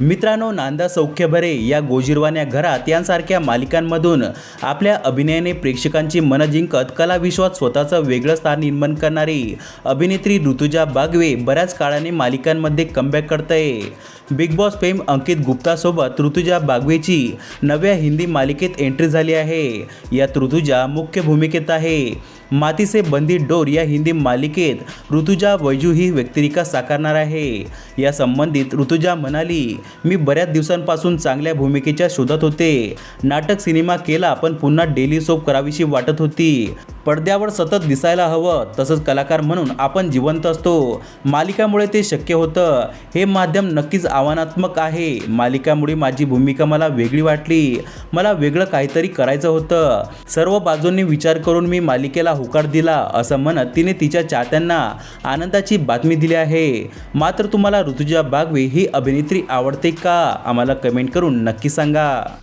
मित्रांनो नांदा सौख्य भरे या गोजिरवान्या घरात यांसारख्या मालिकांमधून आपल्या अभिनयाने प्रेक्षकांची मनं जिंकत कलाविश्वात स्वतःचं वेगळं स्थान निर्माण करणारी अभिनेत्री ऋतुजा बागवे बऱ्याच काळाने मालिकांमध्ये कमबॅक करते बिग बॉस फेम अंकित गुप्तासोबत ऋतुजा बागवेची नव्या हिंदी मालिकेत एंट्री झाली आहे. यात ऋतुजा मुख्य भूमिकेत आहे. माती से बंदी डोर या हिंदी मालिकेत ऋतुजा वैजू ही व्यक्तिरेखा साकारणार आहे. या संबंधित ऋतुजा म्हणाली मी बऱ्याच दिवसांपासून चांगल्या भूमिकेच्या शोधात होते. नाटक सिनेमा केला पण पुन्हा डेली सोप करावीशी वाटत होती. पडद्यावर सतत दिसायला हवं तसंच कलाकार म्हणून आपण जिवंत असतो. मालिकामुळे ते शक्य होतं. हे माध्यम नक्कीच आव्हानात्मक आहे. मालिकामुळे माझी भूमिका मला वेगळी वाटली. मला वेगळं काहीतरी करायचं होतं. सर्व बाजूंनी विचार करून मी मालिकेला होकार दिला असं म्हणत तिने तिच्या चाहत्यांना आनंदाची बातमी दिली आहे. मात्र तुम्हाला ऋतुजा बागवे ही अभिनेत्री आवडते का? आम्हाला कमेंट करून नक्की सांगा.